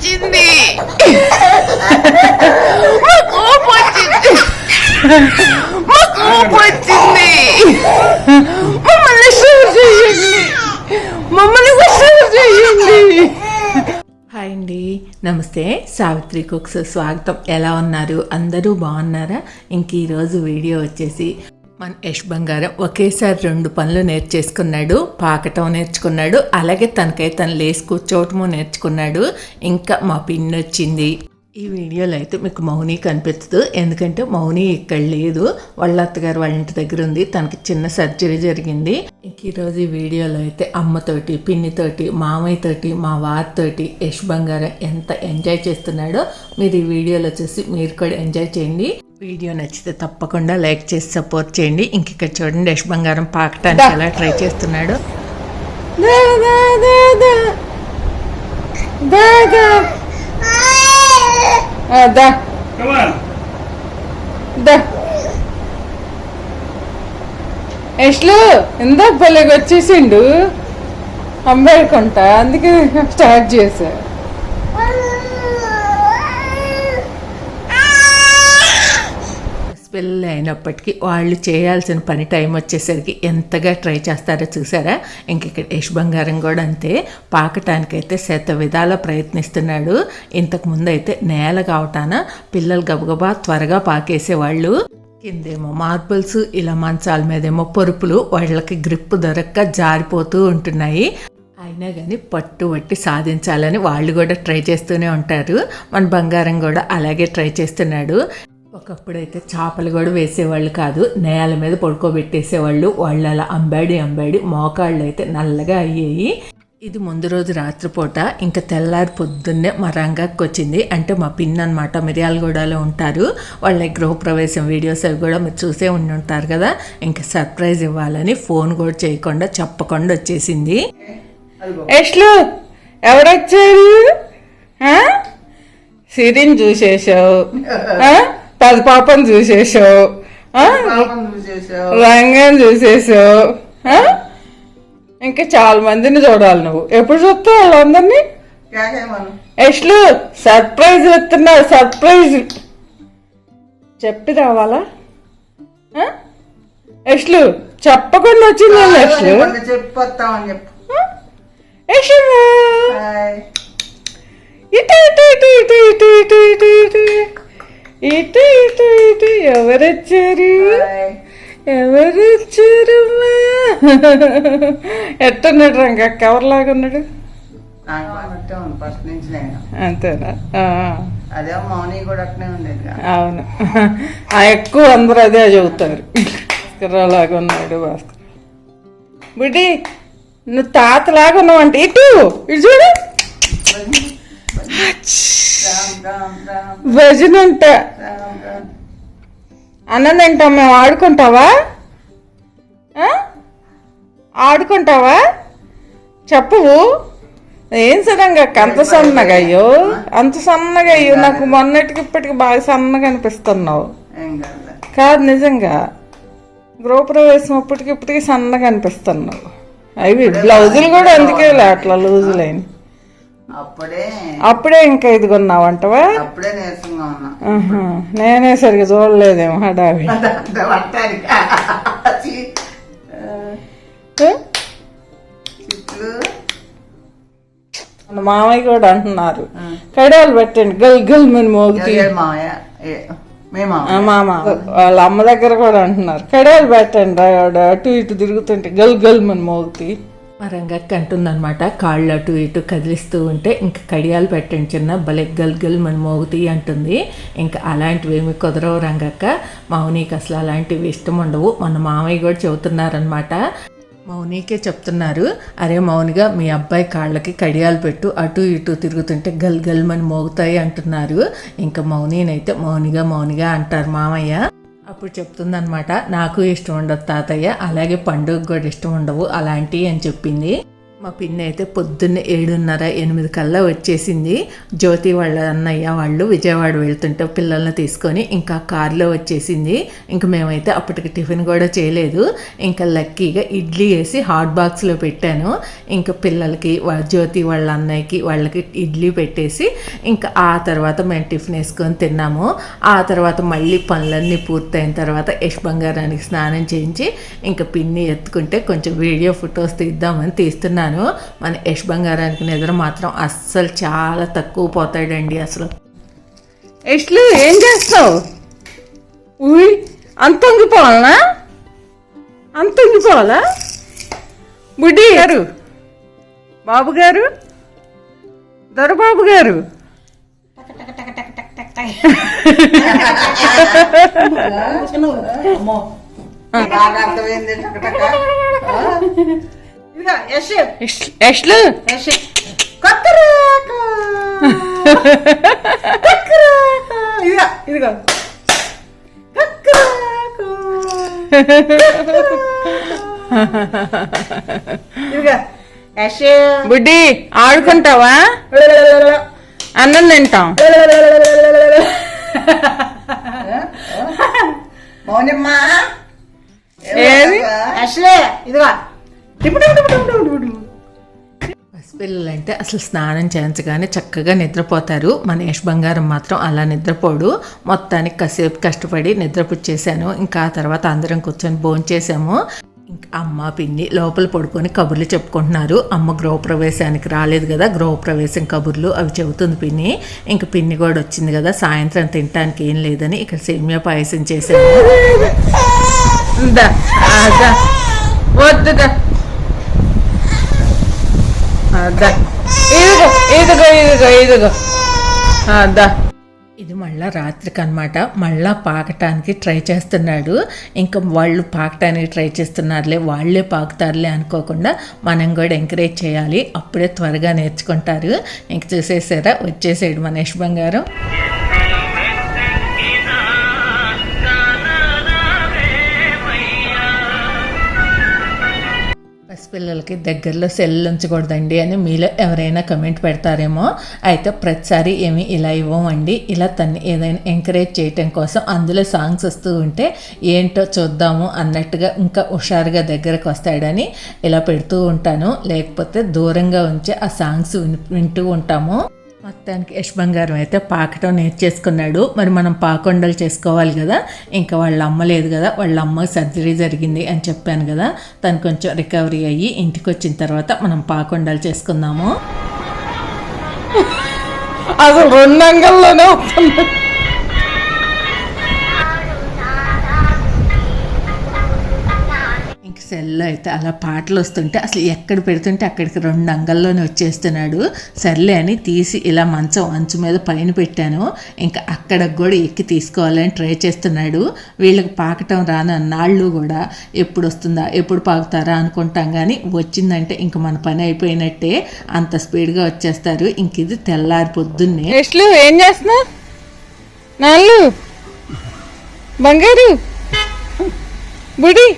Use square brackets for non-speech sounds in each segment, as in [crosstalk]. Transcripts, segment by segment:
వచ్చింది. [laughs] మా కోపం వచ్చింది. మా కోపం వచ్చింది. మమ్మల్ని సేవ్ చేయండి. మమ్మల్ని సేవ్ చేయండి. హాయ్ అండి. నమస్తే. సావిత్రి కుక్స్ స్వాగతం. ఎలా ఉన్నారు? అందరూ బాగున్నారా? ఇంక ఈరోజు వీడియో వచ్చేసి మన యష్ బంగారం ఒకేసారి రెండు పనులు నేర్చేసుకున్నాడు పాకటం నేర్చుకున్నాడు అలాగే తనకై తను లేసి కూర్చోవటము నేర్చుకున్నాడు. ఇంకా మా పిన్ వచ్చింది ఈ వీడియోలో అయితే మీకు మౌని కనిపించదు ఎందుకంటే మౌని ఇక్కడ లేదు. వాళ్ళ అత్తగారు వాళ్ళ ఇంటి దగ్గర ఉంది. తనకి చిన్న సర్జరీ జరిగింది. ఇంక ఈరోజు ఈ వీడియోలో అయితే అమ్మతోటి పిన్నితోటి మామయ్యతోటి మా వారితోటి యష్ బంగారం ఎంత ఎంజాయ్ చేస్తున్నాడో మీరు ఈ వీడియోలో చూసి మీరు కూడా ఎంజాయ్ చేయండి. వీడియో నచ్చితే తప్పకుండా లైక్ చేసి సపోర్ట్ చేయండి. ఇంక ఇక్కడ చూడండి యష్ బంగారం పాకటానికి ఎలా ట్రై చేస్తున్నాడు. దా, దా, దా, దా. దా, దా. ఆ, దా. దా ఎస్లు ఇందాక భలేగా వచ్చేసిండు అంబేడుకుంటా అందుకే స్టార్ట్ చేశా పిల్లలు అయినప్పటికీ వాళ్ళు చేయాల్సిన పని టైం వచ్చేసరికి ఎంతగా ట్రై చేస్తారో చూసారా? ఇంక ఇక్కడ యశ్ బంగారం కూడా అంతే. పాకటానికైతే శత విధాల ప్రయత్నిస్తున్నాడు. ఇంతకు ముందు అయితే నేల కావటాన పిల్లలు గబగబా త్వరగా పాకేసేవాళ్ళు. కిందేమో మార్బుల్స్ ఇలా మంచాల మీదేమో పరుపులు వాళ్ళకి గ్రిప్ దొరక్క జారిపోతూ ఉంటున్నాయి. అయినా కానీ పట్టు పట్టి సాధించాలని వాళ్ళు కూడా ట్రై చేస్తూనే ఉంటారు. మన బంగారం కూడా అలాగే ట్రై చేస్తున్నాడు. ఒకప్పుడైతే చేపలు కూడా వేసేవాళ్ళు కాదు. నేల మీద పడుకోబెట్టేసేవాళ్ళు. వాళ్ళు అలా అంబాడి అంబాడి మోకాళ్ళు అయితే నల్లగా అయ్యాయి. ఇది ముందు రోజు రాత్రిపూట. ఇంకా తెల్లారి పొద్దున్నే మా రంగాకి వచ్చింది. అంటే మా పిన్ అనమాట మిర్యాలగూడలో ఉంటారు. వాళ్ళ గృహప్రవేశం వీడియోస్ అవి కూడా మీరు చూసే ఉండి ఉంటారు కదా. ఇంకా సర్ప్రైజ్ ఇవ్వాలని ఫోన్ కూడా చేయకుండా చెప్పకుండా వచ్చేసింది. ఎట్లు ఎవరొచ్చారు? సిరిని చూసేసావు పాపను చూసేసావు పాపం చూసేసావు రంగం చూసేసావు ఇంకా చాలా మందిని చూడాలి నువ్వు. ఎప్పుడు చూస్తావు వాళ్ళందరినీ? ఎట్లు సర్ప్రైజ్ ఇస్తున్నారు సర్ప్రైజ్. చెప్పి రావాలా? ఎట్లు చెప్పకుండా వచ్చింది ఎట్లు చెప్పొస్తామని చెప్పు. ఇటు ఇటు ఇటు ఇటు ఇటు ఇటు ఇటు ఇటు. ఇటు ఇటు ఇటు ఎవరొచ్చారు? హాయ్. ఎవరు వచ్చారమ్మా ఎట్టున్నాడు రంగ? ఎవరిలాగా ఉన్నాడు? అంతేనా? అదే మౌని కూడా అట్నే ఉండేది అవును. ఆ ఎక్కువ అందరూ అదే చెబుతారు. భాస్కర్రావులాగా ఉన్నాడు భాస్కర్. బుడ్డి నువ్వు తాతలాగా ఉన్నావు అంటే ఇటు ఇటు చూడు. భజన అంట. రామ్ రామ్ అన్నం తింటాం మేము ఆడుకుంటావా? ఆడుకుంటావా? చెప్పవు ఏం సడన్గా అంత సన్నగా అయ్యో. అంత సన్నగా అయ్యో. నాకు మొన్నటికి ఇప్పటికి బాగా సన్నగా అనిపిస్తున్నావు. కాదు నిజంగా. గృహప్రవేశం అప్పటికి ఇప్పటికి సన్నగా అనిపిస్తున్నావు. అవి బ్లౌజులు కూడా అందుకే లే అట్లా లూజులైన. అప్పుడే అప్పుడే ఇంకా ఇది కొన్నావంటవా అప్పుడే నీరసంగా ఉన్నా. ఆహా. నేనే సరిగా చూడలేదేమో హడావి మన మామయ్య కూడా అంటున్నారు. కడియాలు పెట్టండి. గల్ గల్ మని మోగుతీ. ఎవరు మామయ్య. ఏ- మీ ఆ, మామయ్య మామ. వాళ్ళ అమ్మ దగ్గర కూడా అంటున్నారు. కడియాలు పెట్టండి అటు ఇటు తిరుగుతుంటే గల్ గల్ మని మోగుతీ. పరంగా కంటుందనమాట అంటుందన్నమాట కాళ్ళు అటు ఇటు కదిలిస్తూ ఉంటే ఇంకా కడియాలు పెట్టండి చిన్న భలే గల్గల్ మన మోగుతీ అంటుంది. ఇంకా అలాంటివి ఏమి కుదరవు రంగక్క. మౌనికి అసలు అలాంటివి ఇష్టం ఉండవు. మన మామయ్య కూడా చెబుతున్నారనమాట మౌనికే చెప్తున్నారు. అరే మౌనిగా మీ అబ్బాయి కాళ్ళకి కడియాలు పెట్టు అటు ఇటు తిరుగుతుంటే గల్ గల్ మోగుతాయి అంటున్నారు. ఇంకా మౌనినైతే మౌనిగా మౌనిగా అంటారు మామయ్య. అప్పుడు చెప్తుందనమాట నాకు ఇష్టం ఉండదు తాతయ్య అలాగే పండుగ కూడా ఇష్టం ఉండవు అలాంటివి అని చెప్పింది. మా పిన్ని అయితే పొద్దున్నే ఏడున్నర ఎనిమిది కల్లా వచ్చేసింది. జ్యోతి వాళ్ళ అన్నయ్య వాళ్ళు విజయవాడ వెళ్తుంటే పిల్లల్ని తీసుకొని ఇంకా కారులో వచ్చేసింది. ఇంకా మేమైతే అప్పటికి టిఫిన్ కూడా చేయలేదు. ఇంకా లక్కీగా ఇడ్లీ వేసి హాట్ బాక్స్లో పెట్టాను. ఇంకా పిల్లలకి జ్యోతి వాళ్ళ అన్నయ్యకి వాళ్ళకి ఇడ్లీ పెట్టేసి ఇంకా ఆ తర్వాత మేము టిఫిన్ వేసుకొని తిన్నాము. ఆ తర్వాత మళ్ళీ పనులన్నీ పూర్తయిన తర్వాత యశ్ బంగారానికి స్నానం చేయించి ఇంకా పిన్ని ఎత్తుకుంటే కొంచెం వీడియో ఫొటోస్ తీద్దామని తీస్తున్నాను. మన యశ్ బంగారానికి నిద్ర మాత్రం అస్సలు చాలా తక్కువ పోతాడండి అసలు. యష్లు ఏం చేస్తావు ఉయ్ అంత వంగిపోవాలనా? అంత వంగిపోవాలా? బుడ్డి గారు బాబు గారు దొరబాబు గారు. బాగా అర్థమైంది ఇదిగో యశ్ బుడ్డి ఆడుకుంటావా? అన్నం తింటాం. మౌనమ్మా. ఏది? యశ్లే ఇదిగో. పసిపిల్లలంటే అసలు స్నానం చేయించగానే చక్కగా నిద్రపోతారు. మన యశ్ బంగారం మాత్రం అలా నిద్రపోడు. మొత్తానికి కాసేపు కష్టపడి నిద్రపుచ్చేసాను. ఇంకా ఆ తర్వాత అందరం కూర్చొని భోంచేసాము ఇంకా అమ్మ పిన్ని లోపల పడుకొని కబుర్లు చెప్పుకుంటున్నారు. అమ్మ గృహప్రవేశానికి రాలేదు కదా గృహప్రవేశం కబుర్లు అవి చెబుతుంది పిన్ని. ఇంక పిన్ని కూడా వచ్చింది కదా సాయంత్రం తినటానికి ఏం లేదని ఇక్కడ సేమియా పాయసం చేసాము దా, దా. వద్దుదా ఇదిగో ఇదిగో ఇదిగో ఇదిగో. ఇది మళ్ళా రాత్రికి అనమాట మళ్ళా పాకటానికి ట్రై చేస్తున్నాడు. ఇంకా వాళ్ళు పాకటానికి ట్రై చేస్తున్నారులే వాళ్ళే పాకుతారులే అనుకోకుండా మనం కూడా ఎంకరేజ్ చేయాలి. అప్పుడే త్వరగా నేర్చుకుంటారు. ఇంక చూసేసారా? వచ్చేసాడు మనేష్ బంగారం. పిల్లలకి దగ్గరలో సెల్ ఉంచకూడదండి అని మీలో ఎవరైనా కమెంట్ పెడతారేమో. అయితే ప్రతిసారి ఏమి ఇలా ఇవ్వమండి. ఇలా తన్ని ఏదైనా ఎంకరేజ్ చేయటం కోసం అందులో సాంగ్స్ వస్తూ ఉంటే ఏంటో చూద్దాము అన్నట్టుగా ఇంకా హుషారుగా దగ్గరకు వస్తాడని ఇలా పెడుతూ ఉంటాను. లేకపోతే దూరంగా ఉంచి ఆ సాంగ్స్ వింటూ ఉంటాము. మొత్తానికి యశ్ బంగారం అయితే పాకటం నేర్చేసుకున్నాడు. మరి మనం పాకొండలు చేసుకోవాలి కదా. ఇంకా వాళ్ళ అమ్మ లేదు కదా. వాళ్ళ అమ్మ సర్జరీ జరిగింది అని చెప్పాను కదా. తను కొంచెం రికవరీ అయ్యి ఇంటికి వచ్చిన తర్వాత మనం పాకొండలు చేసుకుందాము. అసలు రెండు అంగల్లోనే వస్తుంది అయితే అలా పాటలు వస్తుంటే అసలు ఎక్కడ పెడుతుంటే అక్కడికి రెండు అంగల్లోనే వచ్చేస్తున్నాడు. సర్లే అని తీసి ఇలా మంచం అంచు మీద పైన పెట్టాను. ఇంకా అక్కడ కూడా ఎక్కి తీసుకోవాలని ట్రై చేస్తున్నాడు. వీళ్ళకి పాకటం రాని నాళ్ళు కూడా ఎప్పుడు వస్తుందా ఎప్పుడు పాకుతారా అనుకుంటాం కానీ వచ్చిందంటే ఇంక మన పని అయిపోయినట్టే అంత స్పీడ్గా వచ్చేస్తారు. ఇంక ఇది తెల్లారి పొద్దున్నే. ఏం చేస్తున్నావు బంగారు బుడి.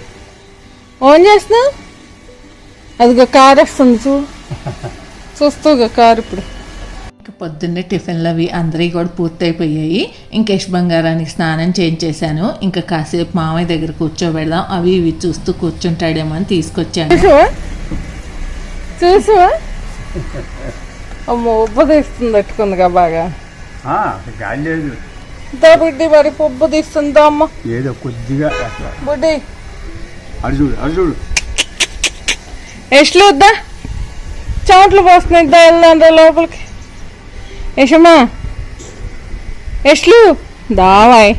ఓన్ చేస్తున్నావు అదిగో కారు వస్తుంది చూ [laughs] చూస్తూగా కారు ఇప్పుడు. ఇంక పొద్దున్నే టిఫిన్లు అవి అందరివి కూడా పూర్తయిపోయాయి. ఇంకేష్ బంగారానికి స్నానం చేయించేశాను. ఇంకా కాసేపు మామయ్య దగ్గర కూర్చోబెడదాం. అవి ఇవి చూస్తూ కూర్చుంటాడేమో అని తీసుకొచ్చాను. చూసావా? చూసావా? అమ్మో ఉబ్బదీస్తుంది పెట్టుకుందిగా బాగా. ఆ, గాలి లేదు. బుడ్డి మరి ఉబ్బ తీస్తుందా అమ్మ? ఏదో కొద్దిగా బుడ్డి. అడు చూడు అడు చూడు. ఎస్లు వద్దా? చెమటలు పోస్తున్నాయి దా వెళ్దాం రా లోపలికి. యశమ్మా ఎస్లు దావాయ్.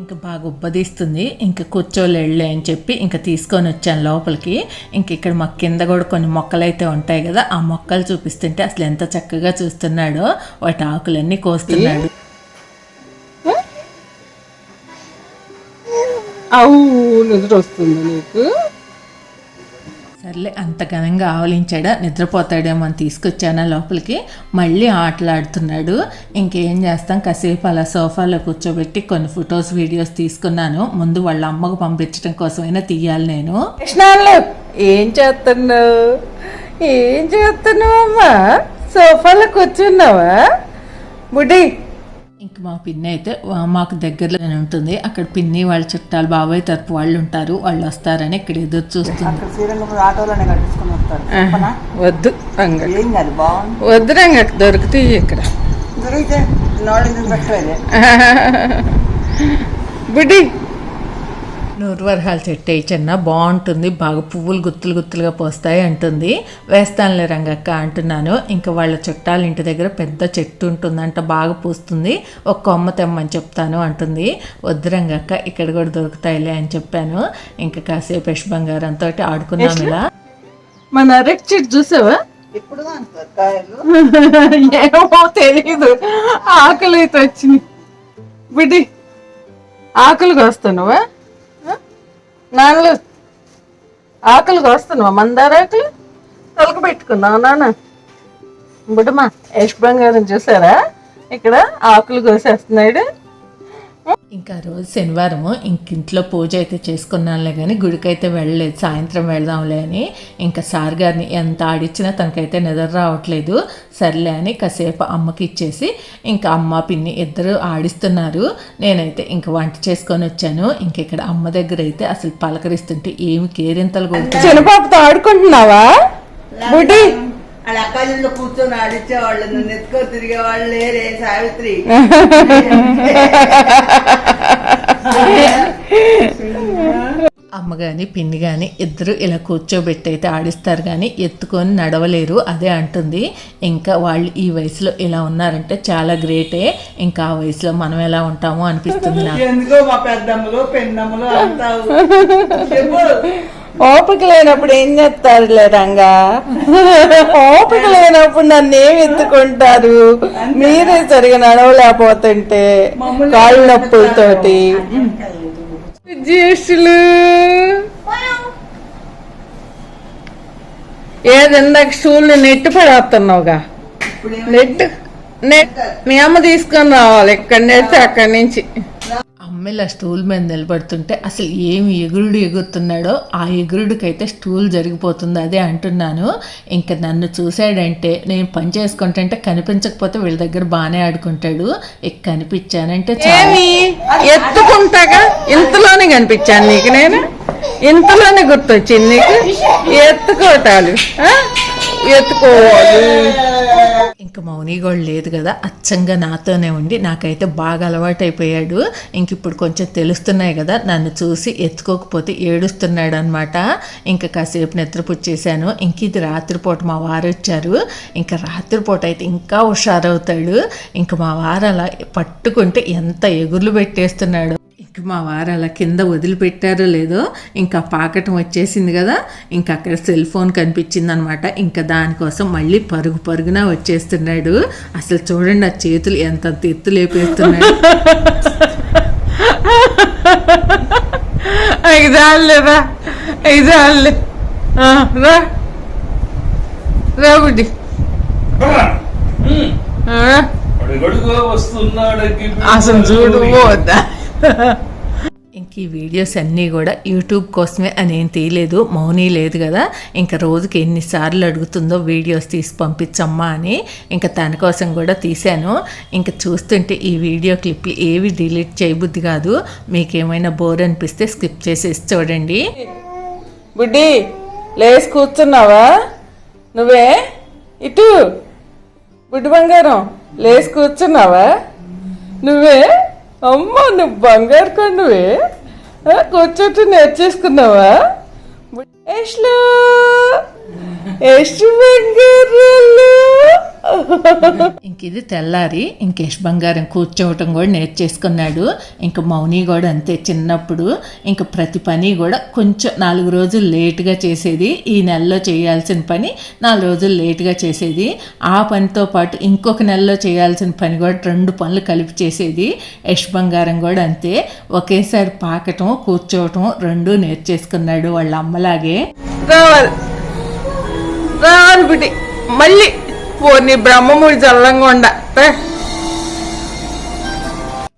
ఇంకా బాగా ఉబ్బదీస్తుంది ఇంకా కూర్చోలేళ్ళే అని చెప్పి ఇంకా తీసుకొని వచ్చాను లోపలికి. ఇంక ఇక్కడ మా కింద కూడా కొన్ని మొక్కలు అయితే ఉంటాయి కదా ఆ మొక్కలు చూపిస్తుంటే అసలు ఎంత చక్కగా చూస్తున్నాడో వాటి ఆకులన్నీ కోస్తున్నాడు. అవు నిద్ర వస్తుంది నీకు. సర్లే అంత ఘనంగా ఆవలించాడా? నిద్రపోతాడేమో అని తీసుకొచ్చాను లోపలికి. మళ్ళీ ఆటలాడుతున్నాడు. ఇంకేం చేస్తాం? కాసేపు అలా సోఫాలో కూర్చోబెట్టి కొన్ని ఫొటోస్ వీడియోస్ తీసుకున్నాను. ముందు వాళ్ళ అమ్మకు పంపించడం కోసమైనా తీయాలి నేను. కృష్ణాలు ఏం చేస్తున్నావు? ఏం చేస్తున్నావు అమ్మా సోఫాలో కూర్చున్నావా? బుడ్డి ఇంక మా పిన్ని అయితే మాకు దగ్గరలోనే ఉంటుంది. అక్కడ పిన్ని వాళ్ళ చుట్టాలు బాబాయ్ తరపు వాళ్ళు ఉంటారు. వాళ్ళు వస్తారని ఇక్కడ ఎదురు చూస్తుంది? వద్దు వద్దు రంగ దొరుకుతాయి ఇక్కడ. దొరికితే బుడ్డి నూరువరహాలు చెట్టు చిన్న బాగుంటుంది. బాగా పువ్వులు గుత్తులు గుత్తులుగా పోస్తాయి అంటుంది. వేస్తానులే రంగక్క అంటున్నాను. ఇంకా వాళ్ళ చుట్టాల ఇంటి దగ్గర పెద్ద చెట్టు ఉంటుందంట బాగా పూస్తుంది. ఒక కొమ్మ తెమ్మని చెప్తాను అంటుంది. వద్దు రంగక్క ఇక్కడ కూడా దొరుకుతాయిలే అని చెప్పాను. ఇంకా కాసేపు యశ్ బంగారంతో ఆడుకున్నాం ఇలా. మన అరటి చెట్టు చూసావా? ఇప్పుడు [laughs] ఏమో తెలీదు. ఆకలి అయితే వచ్చింది. బిడ్డి ఆకలి కోస్తున్నావా నాన్నలు ఆకలి కోస్తున్నావా మందార ఆకలి? తొలక పెట్టుకున్నావు నాన్న? బుడ్డమ్మా యశ్ బంగారం చూసారా? ఇక్కడ ఆకులు కోసేస్తున్నాడు. ఇంకా రోజు శనివారము ఇంక ఇంట్లో పూజ అయితే చేసుకున్నానులే కానీ గుడికైతే వెళ్ళలేదు. సాయంత్రం వెళ్దాంలే అని ఇంకా సార్ గారిని ఎంత ఆడిచ్చినా తనకైతే నిద్ర రావట్లేదు. సర్లే అని కాసేపు అమ్మకి ఇచ్చేసి ఇంకా అమ్మ పిన్ని ఇద్దరు ఆడిస్తున్నారు. నేనైతే ఇంక వంట చేసుకొని వచ్చాను. ఇంక ఇక్కడ అమ్మ దగ్గర అయితే అసలు పలకరిస్తుంటే ఏమి కేరింతలు కొడుతుంది ఆడుకుంటున్నావా? వాళ్ళ అక్కాజీల్లో కూర్చొని ఆడిచ్చే వాళ్ళు నన్ను ఎత్తుకో తిరిగే వాళ్ళు లేరే సావిత్రి. అమ్మ కానీ పిన్ని కానీ ఇద్దరు ఇలా కూర్చోబెట్టి అయితే ఆడిస్తారు కానీ ఎత్తుకొని నడవలేరు అదే అంటుంది. ఇంకా వాళ్ళు ఈ వయసులో ఇలా ఉన్నారంటే చాలా గ్రేటే. ఇంకా ఆ వయసులో మనం ఎలా ఉంటామో అనిపిస్తుంది నాకు. ఎందుకో మా పెద్దమ్మలు పెన్నమ్మలు అంటావు. ఓపిక లేనప్పుడు ఏం చేస్తారులే రంగా? ఓపిక లేనప్పుడు నన్ను ఏం ఎత్తుకుంటారు? మీరే సరిగా నడవలేకపోతుంటే కాళ్ళు నొప్పులతోటి. జ్యేష్ఠులు ఏది ఇందాక స్టూల్ నెట్ పడేస్తున్నావుగా? నెట్ నెట్ మీ అమ్మ తీసుకొని రావాలి ఇక్కడ నెట్ అక్కడి నుంచి. ఎమ్మెల్యే ఇలా స్టూల్ మీద నిలబడుతుంటే అసలు ఏమి ఎగురుడు ఎగురుతున్నాడో ఆ ఎగురుడికైతే స్టూల్ జరిగిపోతుంది అదే అంటున్నాను. ఇంకా నన్ను చూశాడంటే నేను పని చేసుకుంటుంటే కనిపించకపోతే వీళ్ళ దగ్గర బాగానే ఆడుకుంటాడు. ఇక కనిపించానంటే ఎత్తుకుంటాగా? ఇంతలోనే కనిపించాను నీకు నేను? ఇంతలోనే గుర్తొచ్చింది నీకు? ఎత్తుకోటాలు ఎత్తుకోవాలి. ఇంక మౌని కూడా లేదు కదా అచ్చంగా నాతోనే ఉండి నాకైతే బాగా అలవాటైపోయాడు. ఇంక ఇప్పుడు కొంచెం తెలుస్తున్నాయి కదా నన్ను చూసి ఎత్తుకోకపోతే ఏడుస్తున్నాడు అనమాట ఇంకా కాసేపు నిద్రపుచ్చేసాను. ఇంక ఇది రాత్రిపూట మా వారు వచ్చారు. ఇంకా రాత్రిపూట అయితే ఇంకా హుషారవుతాడు. ఇంకా మా వారు అలా పట్టుకుంటే ఎంత ఎగుర్లు పెట్టేస్తున్నాడు. మా వారు అలా కింద వదిలిపెట్టారో లేదో ఇంకా పాకటం వచ్చేసింది కదా ఇంకా అక్కడ సెల్ ఫోన్ కనిపించింది అనమాట ఇంకా దానికోసం మళ్ళీ పరుగు పరుగున వచ్చేస్తున్నాడు. అసలు చూడండి ఆ చేతులు ఎంత ఎత్తు లేపేస్తున్నాడు. [laughs] ఐదాళ్ళేరా ఐదాళ్ళే రా అసలు చూడు పోద్దా [laughs] ఈ వీడియోస్ అన్నీ కూడా యూట్యూబ్ కోసమే అని ఏం తీయలేదు మౌని లేదు కదా. ఇంకా రోజుకి ఎన్నిసార్లు అడుగుతుందో వీడియోస్ తీసి పంపించమ్మా అని ఇంకా తన కోసం కూడా తీశాను. ఇంకా చూస్తుంటే ఈ వీడియో క్లిప్లు ఏవి డిలీట్ చేయబుద్ధి కాదు. మీకేమైనా బోర్ అనిపిస్తే స్కిప్ చేసేసి చూడండి. బుడ్డి లేచి కూర్చున్నావా? నువ్వే? ఇటు. బుడ్డి బంగారం లేచి కూర్చున్నావా? నువ్వే? అమ్మ నువ్వు బంగారు కొండువే ఆ, కూర్చోటి నేర్చేసుకున్నావా? ఎస్లు ఎస్లు బంగారాలు ఇంక ఇది తెల్లారి ఇంకేష్ బంగారం కూర్చోవటం కూడా నేర్చేసుకున్నాడు. ఇంక మౌని కూడా అంతే చిన్నప్పుడు. ఇంక ప్రతి పని కూడా కొంచెం నాలుగు రోజులు లేటుగా చేసేది. ఈ నెలలో చేయాల్సిన పని నాలుగు రోజులు లేటుగా చేసేది. ఆ పనితో పాటు ఇంకొక నెలలో చేయాల్సిన పని కూడా రెండు పనులు కలిపి చేసేది. యష్ బంగారం కూడా అంతే. ఒకేసారి పాకటం కూర్చోవటం రెండు నేర్చేసుకున్నాడు వాళ్ళ అమ్మలాగే. రావాలి. రాను బిడ్డి. మళ్ళీ పోనీ బ్రహ్మముడి చల్లంగా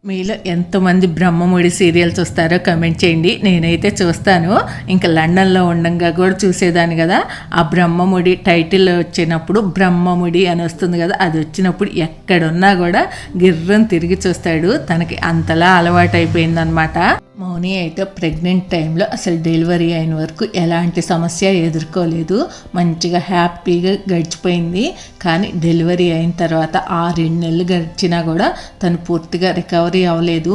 మీలో ఎంతమంది బ్రహ్మముడి సీరియల్ చూస్తారో కమెంట్ చేయండి. నేనైతే చూస్తాను. ఇంకా లండన్లో ఉండంగా కూడా చూసేదాన్ని కదా. ఆ బ్రహ్మముడి టైటిల్ వచ్చినప్పుడు బ్రహ్మముడి అని వస్తుంది కదా అది వచ్చినప్పుడు ఎక్కడున్నా కూడా గిర్రం తిరిగి చూస్తాడు. తనకి అంతలా అలవాటు అయిపోయిందనమాట మౌని అయితే ప్రెగ్నెంట్ టైంలో అసలు డెలివరీ అయిన వరకు ఎలాంటి సమస్య ఎదుర్కోలేదు. మంచిగా హ్యాపీగా గడిచిపోయింది. కానీ డెలివరీ అయిన తర్వాత ఆ రెండు నెలలు గడిచినా కూడా తను పూర్తిగా రికవరీ అవ్వలేదు.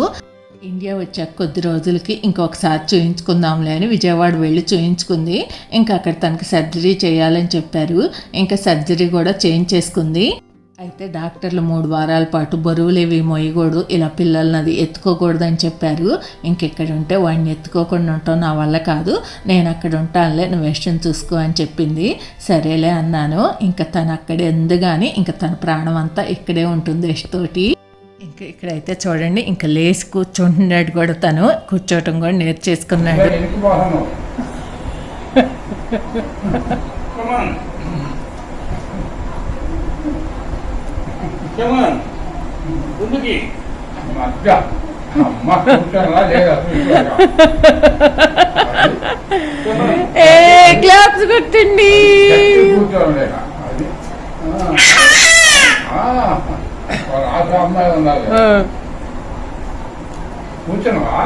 ఇండియా వచ్చాక కొద్ది రోజులకి ఇంకొకసారి చూయించుకుందాంలే అని విజయవాడ వెళ్ళి చూయించుకుంది. ఇంకా అక్కడ తనకి సర్జరీ చేయాలని చెప్పారు. ఇంకా సర్జరీ కూడా చేంజ్ చేసుకుంది అయితే డాక్టర్లు మూడు వారాల పాటు బరువులేవి మోయకూడదు ఇలా పిల్లల్ని అది ఎత్తుకోకూడదని చెప్పారు. ఇంకెక్కడ ఉంటే వాడిని ఎత్తుకోకుండా ఉంటాం నా వల్ల కాదు. నేను అక్కడ ఉంటానులే నువ్వు వెస్ట్రన్ చూసుకో అని చెప్పింది. సరేలే అన్నాను. ఇంకా తను అక్కడే ఉంది కానీ ఇంకా తన ప్రాణం అంతా ఇక్కడే ఉంటుంది యష్ తోటి. ఇంకా ఇక్కడైతే చూడండి ఇంకా లేచి కూర్చుంటున్నాడు కూడా తను. కూర్చోవటం కూడా నేర్చేసుకున్నాడు [laughs] Come on. Come on. ముందుకి మధ్య అమ్మ కూర్చోనా లేదా కూర్చోగా Come on. ఏ క్లాప్స్ కొట్టండి కూర్చోలేదా అది ఆ. ఆ. వాళ్ళ ఆశ అమ్మాయి ఉండాలి కూర్చోనువా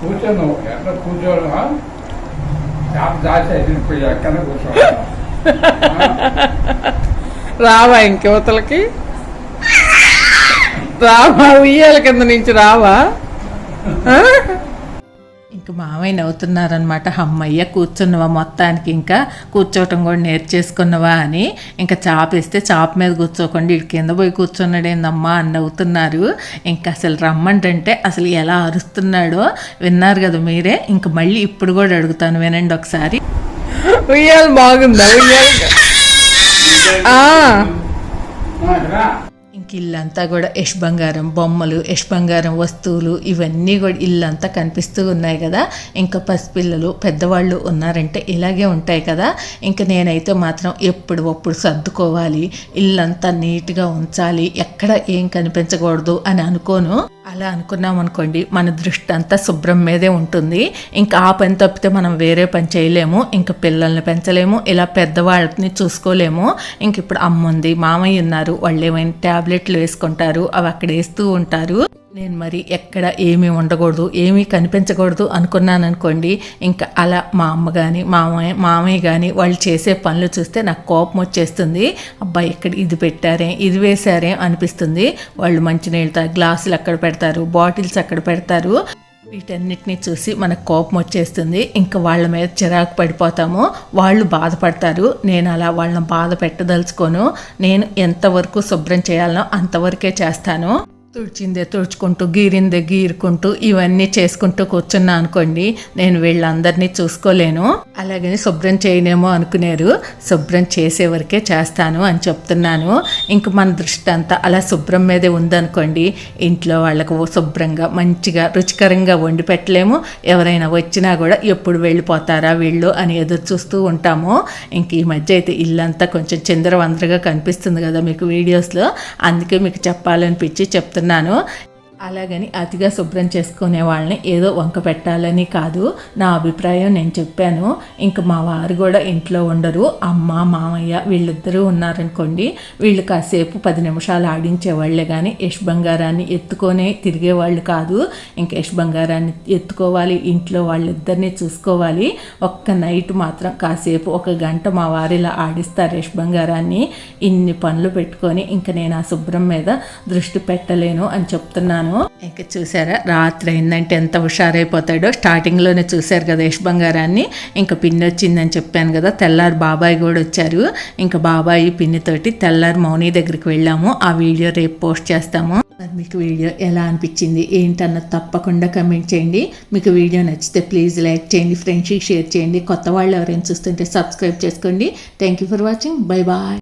కూర్చోను ఎట్లా కూర్చోనువా చేప దాచేసి పోయి ఎక్కడ కూర్చో రావా ఇంకెవతలకి? రావా ఉయ్యాల కింద నుంచి రావా? ఇంక మామయ్య నవ్వుతున్నారనమాట అమ్మయ్య కూర్చున్నవా మొత్తానికి? ఇంకా కూర్చోవటం కూడా నేర్చేసుకున్నవా? అని. ఇంకా చాప వేస్తే చాప మీద కూర్చోకుండా ఇటు కింద పోయి కూర్చున్నాడేందమ్మా అని నవ్వుతున్నారు. ఇంకా అసలు రమ్మంటే అసలు ఎలా అరుస్తున్నాడో విన్నారు కదా మీరే. ఇంక మళ్ళీ ఇప్పుడు కూడా అడుగుతాను వినండి ఒకసారి. ఉయ్యాల బాగుందా? ఉయ్యాల. ఇంక ఇల్లంతా కూడా యష్ బంగారం బొమ్మలు యష్ బంగారం వస్తువులు ఇవన్నీ కూడా ఇల్లంతా కనిపిస్తూ ఉన్నాయి కదా. ఇంకా పసిపిల్లలు పెద్దవాళ్ళు ఉన్నారంటే ఇలాగే ఉంటాయి కదా. ఇంకా నేనైతే మాత్రం ఎప్పుడు ఒప్పుడు సర్దుకోవాలి. ఇల్లంతా నీట్గా ఉంచాలి. ఎక్కడ ఏం కనిపించకూడదు అని అనుకోను. అలా అనుకున్నాం అనుకోండి మన దృష్టి అంతా శుభ్రం మీదే ఉంటుంది. ఇంకా ఆ పని తప్పితే మనం వేరే పని చేయలేము ఇంకా పిల్లల్ని పెంచలేము ఇలా పెద్దవాళ్ళని చూసుకోలేము. ఇంక ఇప్పుడు అమ్మ ఉంది మామయ్య ఉన్నారు వాళ్ళు ఏమైనా ట్యాబ్లెట్లు వేసుకుంటారు అవి అక్కడ వేస్తూ ఉంటారు. నేను మరి ఎక్కడ ఏమీ ఉండకూడదు ఏమీ కనిపించకూడదు అనుకున్నాను అనుకోండి ఇంకా అలా మా అమ్మ కానీ మామయ్య మామయ్య కానీ వాళ్ళు చేసే పనులు చూస్తే నాకు కోపం వచ్చేస్తుంది. అబ్బాయి ఇక్కడ ఇది పెట్టారే ఇది వేశారే అనిపిస్తుంది. వాళ్ళు మంచినీళ్ళతో గ్లాసులు అక్కడ పెడతారు బాటిల్స్ అక్కడ పెడతారు. వీటన్నిటిని చూసి మనకు కోపం వచ్చేస్తుంది. ఇంకా వాళ్ళ మీద చిరాకు పడిపోతాము. వాళ్ళు బాధపడతారు. నేను అలా వాళ్ళని బాధ పెట్టదలుచుకోను. నేను ఎంతవరకు శుభ్రం చేయాలనో అంతవరకే చేస్తాను. తుడిచిందే తుడుచుకుంటూ గీరిందే గీరుకుంటూ ఇవన్నీ చేసుకుంటూ కూర్చున్నా అనుకోండి నేను వీళ్ళందరినీ చూసుకోలేను. అలాగని శుభ్రం చేయనేమో అనుకునేరు. శుభ్రం చేసే వరకే చేస్తాను అని చెప్తున్నాను. ఇంక మన దృష్టి అంతా అలా శుభ్రం మీదే ఉందనుకోండి ఇంట్లో వాళ్ళకు శుభ్రంగా మంచిగా రుచికరంగా వండి పెట్టలేము. ఎవరైనా వచ్చినా కూడా ఎప్పుడు వెళ్ళిపోతారా వీళ్ళు అని ఎదురు చూస్తూ ఉంటాము. ఇంక ఈ మధ్య అయితే ఇల్లంతా కొంచెం చిందరవందరగా కనిపిస్తుంది కదా మీకు వీడియోస్లో. అందుకే మీకు చెప్పాలనిపించి చెప్తున్నాను. ನಾನು అలాగని అతిగా శుభ్రం చేసుకునే వాళ్ళని ఏదో వంక పెట్టాలని కాదు. నా అభిప్రాయం నేను చెప్పాను. ఇంక మా వారు కూడా ఇంట్లో ఉండరు. అమ్మ మామయ్య వీళ్ళిద్దరూ ఉన్నారనుకోండి వీళ్ళు కాసేపు పది నిమిషాలు ఆడించేవాళ్ళే కానీ యష్ బంగారాన్ని ఎత్తుకొనే తిరిగేవాళ్ళు కాదు. ఇంక యష్ బంగారాన్ని ఎత్తుకోవాలి ఇంట్లో వాళ్ళిద్దరిని చూసుకోవాలి. ఒక్క నైట్ మాత్రం కాసేపు ఒక గంట మా వారిలా ఆడిస్తారు యష్ బంగారాన్ని. ఇన్ని పనులు పెట్టుకొని ఇంక నేను ఆ శుభ్రం మీద దృష్టి పెట్టలేను అని చెప్తున్నాను. ఇంకా చూసారా? రాత్రి అయిందంటే ఎంత హుషారైపోతాడో. స్టార్టింగ్లోనే చూశారు కదా యశ్ బంగారాన్ని. ఇంకా పిన్ని వచ్చిందని చెప్పాను కదా తెల్లారి బాబాయ్ కూడా వచ్చారు. ఇంకా బాబాయి పిన్నితోటి తెల్లారి మౌని దగ్గరికి వెళ్ళాము. ఆ వీడియో రేపు పోస్ట్ చేస్తాము. మరి మీకు వీడియో ఎలా అనిపించింది? ఏంటన్నది తప్పకుండా కమెంట్ చేయండి. మీకు వీడియో నచ్చితే ప్లీజ్ లైక్ చేయండి ఫ్రెండ్షిప్ షేర్ చేయండి. కొత్త వాళ్ళు ఎవరైనా చూస్తుంటే సబ్స్క్రైబ్ చేసుకోండి. Thank you for watching. Bye bye.